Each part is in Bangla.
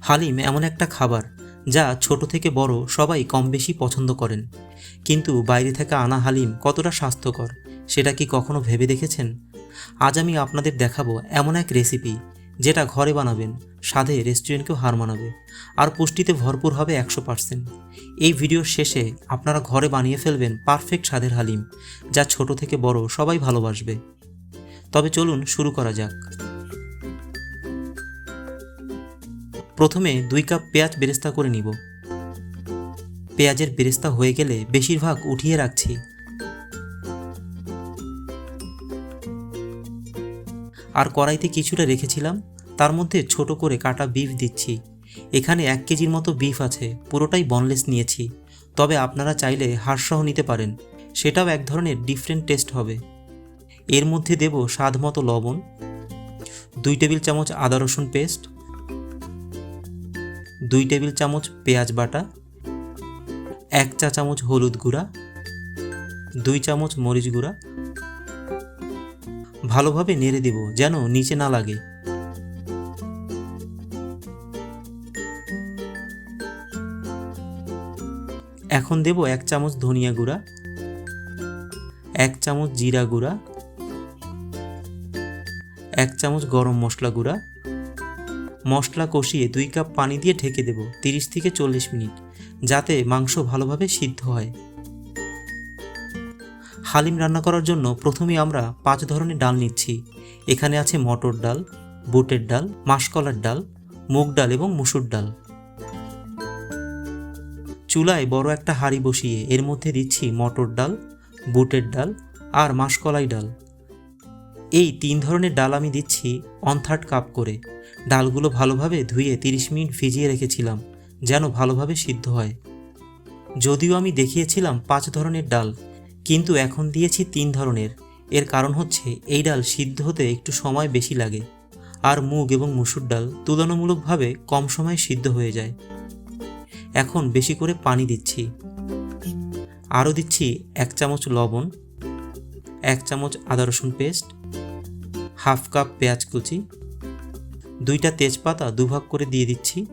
হালিম এমন একটা খাবার যা ছোট থেকে বড় সবাই কম বেশি পছন্দ করেন। কিন্তু বাইরে থেকে আনা হালিম কতটা স্বাস্থ্যকর, সেটা কি কখনো ভেবে দেখেছেন? আজ আমি আপনাদের দেখাবো এমন এক রেসিপি যেটা ঘরে বানাবেন, স্বাদে রেস্টুরেন্টকেও হার মানাবে, আর পুষ্টিতে ভরপুর হবে একশো পার্সেন্ট এই ভিডিওর শেষে আপনারা ঘরে বানিয়ে ফেলবেন পারফেক্ট স্বাদের হালিম, যা ছোট থেকে বড় সবাই ভালোবাসবে। তবে চলুন শুরু করা যাক। প্রথমে দুই কাপ পেঁয়াজ বেরেস্তা করে নিব। পেঁয়াজের বেরেস্তা হয়ে গেলে বেশিরভাগ উঠিয়ে রাখছি। আর কড়াইতে কিছুটা রেখেছিলাম, তার মধ্যে ছোট করে কাটা বিফ দিচ্ছি। এখানে এক কেজির মতো বিফ আছে, পুরোটাই বনলেস নিয়েছি। তবে আপনারা চাইলে হাড়সহ নিতে পারেন, সেটাও এক ধরনের ডিফারেন্ট টেস্ট হবে। এর মধ্যে দেব স্বাদ মতো লবণ, দুই টেবিল চামচ আদা রসুন পেস্ট দুই টেবিল চামচ পেঁয়াজ বাটা, এক চা চামচ হলুদ গুঁড়া, দুই চামচ মরিচ গুঁড়া। ভালোভাবে নেড়ে দেব যেন নিচে না লাগে। এখন দেব এক চামচ ধনিয়া গুঁড়া, এক চামচ জিরা গুঁড়া, এক চামচ গরম মশলা গুঁড়া। মশলা কষিয়ে দুই কাপ পানি দিয়ে ঢেকে দেব তিরিশ থেকে চল্লিশ মিনিট, যাতে মাংস ভালোভাবে সিদ্ধ হয়। হালিম রান্না করার জন্য প্রথমে আমরা পাঁচ ধরনের ডাল নিচ্ছি। এখানে আছে মটর ডাল, বুটের ডাল, মাসকলার ডাল, মুগ ডাল এবং মুসুর ডাল। চুলায় বড় একটা হাঁড়ি বসিয়ে এর মধ্যে দিচ্ছি মটর ডাল, বুটের ডাল আর মাসকলাই ডাল। এই তিন ধরনের ডাল আমি দিচ্ছি ওয়ান থার্ড কাপ করে। ডালগুলো ভালোভাবে ধুয়ে তিরিশ মিনিট ভিজিয়ে রেখেছিলাম, যেন ভালোভাবে সিদ্ধ হয়। যদিও আমি দেখিয়েছিলাম পাঁচ ধরনের ডাল, কিন্তু এখন দিয়েছি তিন ধরনের। এর কারণ হচ্ছে, এই ডাল সিদ্ধ হতে একটু সময় বেশি লাগে, আর মুগ এবং মুসুর ডাল তুলনামূলকভাবে কম সময়ে সিদ্ধ হয়ে যায়। এখন বেশি করে পানি দিচ্ছি। আরও দিচ্ছি এক চামচ লবণ, এক চামচ আদা রসুন পেস্ট হাফ কাপ পেঁয়াজ কুচি, দুইটা তেজপাতা দুভাগ করে দিয়ে দিচ্ছি।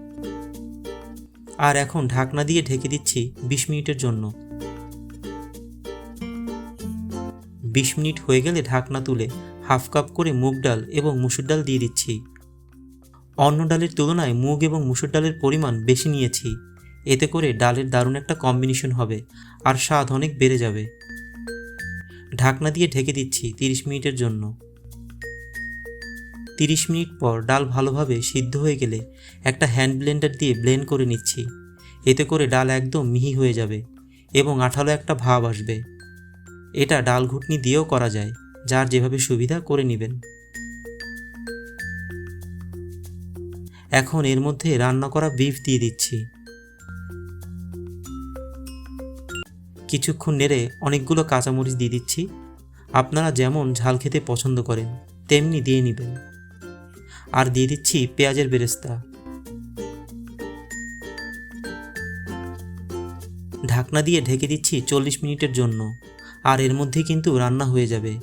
আর এখন ঢাকনা দিয়ে ঢেকে দিচ্ছি বিশ মিনিটের জন্য। বিশ মিনিট হয়ে গেলে ঢাকনা তুলে হাফ কাপ করে মুগ ডাল এবং মুসুর ডাল দিয়ে দিচ্ছি। অন্য ডালের তুলনায় মুগ এবং মুসুর ডালের পরিমাণ বেশি নিয়েছি। এতে করে ডালের দারুণ একটা কম্বিনেশন হবে আর স্বাদ অনেক বেড়ে যাবে। ঢাকনা দিয়ে ঢেকে দিচ্ছি তিরিশ মিনিটের জন্য। তিরিশ মিনিট পর ডাল ভালোভাবে সিদ্ধ হয়ে গেলে একটা হ্যান্ড ব্লেন্ডার দিয়ে ব্লেন্ড করে নিচ্ছি। এতে করে ডাল একদম মিহি হয়ে যাবে এবং আঠালো একটা ভাব আসবে। এটা ডাল ঘুটনি দিয়েও করা যায়, যার যেভাবে সুবিধা করে নেবেন। এখন এর মধ্যে রান্না করা বিফ দিয়ে দিচ্ছি। কিছুক্ষণ নেড়ে অনেকগুলো কাঁচামরিচ দিয়ে দিচ্ছি। আপনারা যেমন ঝাল খেতে পছন্দ করেন, তেমনি দিয়ে নেবেন। আর দিয়ে দিচ্ছি পেঁয়াজের বেরেস্তা। ঢাকনা দিয়ে ঢেকে দিচ্ছি চল্লিশ মিনিটের জন্য, আর এর মধ্যে কিন্তু রান্না হয়ে যাবে।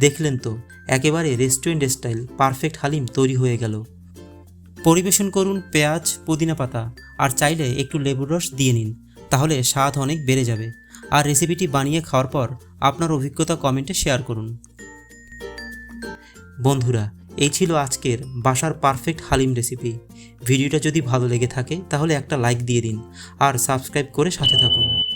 দেখলেন তো, একেবারে রেস্টুরেন্ট স্টাইল, পারফেক্ট হালিম তৈরি হয়ে গেল। পরিবেশন করুন পেঁয়াজ, পুদিনা পাতা, আর চাইলে একটু লেবুর রস দিয়ে নিন, তাহলে স্বাদ অনেক বেড়ে যাবে। আর রেসিপিটি বানিয়ে খাওয়ার পর আপনার অভিজ্ঞতা কমেন্টে শেয়ার করুন। বন্ধুরা, এই ছিল আজকের বাসার পারফেক্ট হালিম রেসিপি ভিডিওটা যদি ভালো লেগে থাকে, তাহলে একটা লাইক দিয়ে দিন, আর সাবস্ক্রাইব করে সাথে থাকুন।